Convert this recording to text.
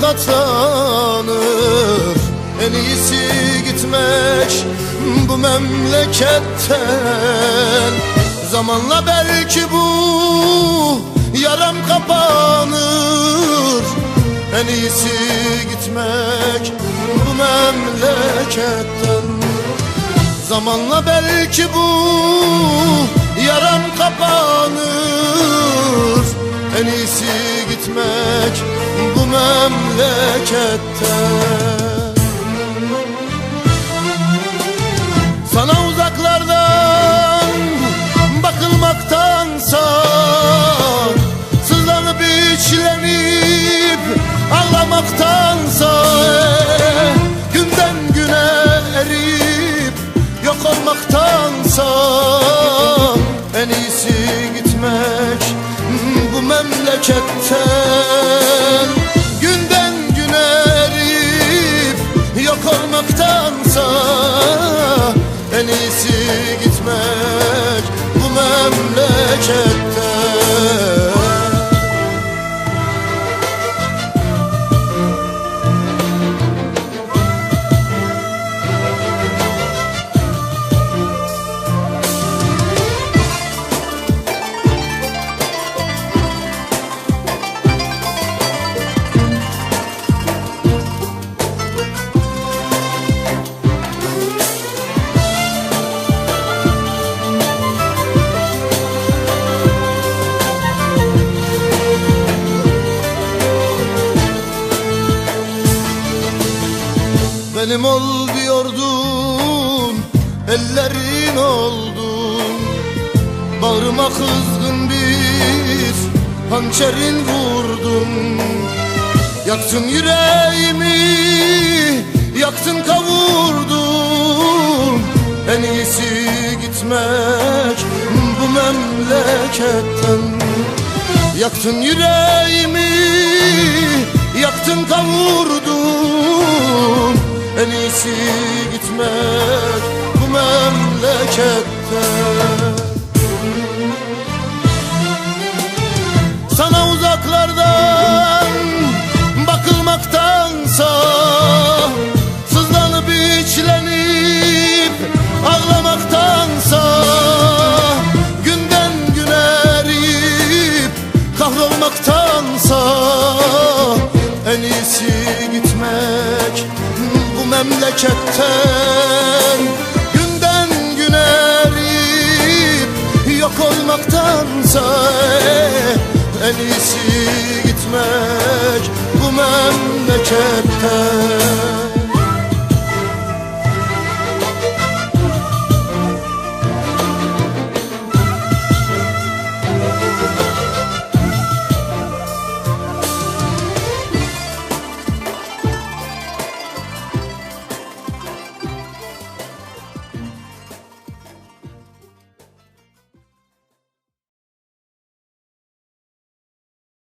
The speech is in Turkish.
katlanır. En iyisi gitmek bu memleketten. Zamanla belki bu yaram kapanır. En iyisi gitmek bu memleketten. Zamanla belki bu yaram kapanır. En iyisi gitmek bu memleketten Sana uzaklardan bakılmaktansa Sızlanıp içlenip ağlamaktansa Günden güne erip yok olmaktansa En iyisi gitmek bu memleketten Benim ol diyordun Ellerin oldun Bağrıma kızgın bir Hançerin vurdun. Yaktın yüreğimi Yaktın kavurdun. En iyisi gitmek Bu memleketten. Yaktın yüreğimi Yaktın kavurdun En iyisi gitmek bu memleketten Sana uzaklardan bakılmaktansa Sızlanıp içlenip ağlamaktansa Günden güne erip kahrolmaktansa memleketten Günden güne erip yok olmaktansa En iyisi gitmek bu memleketten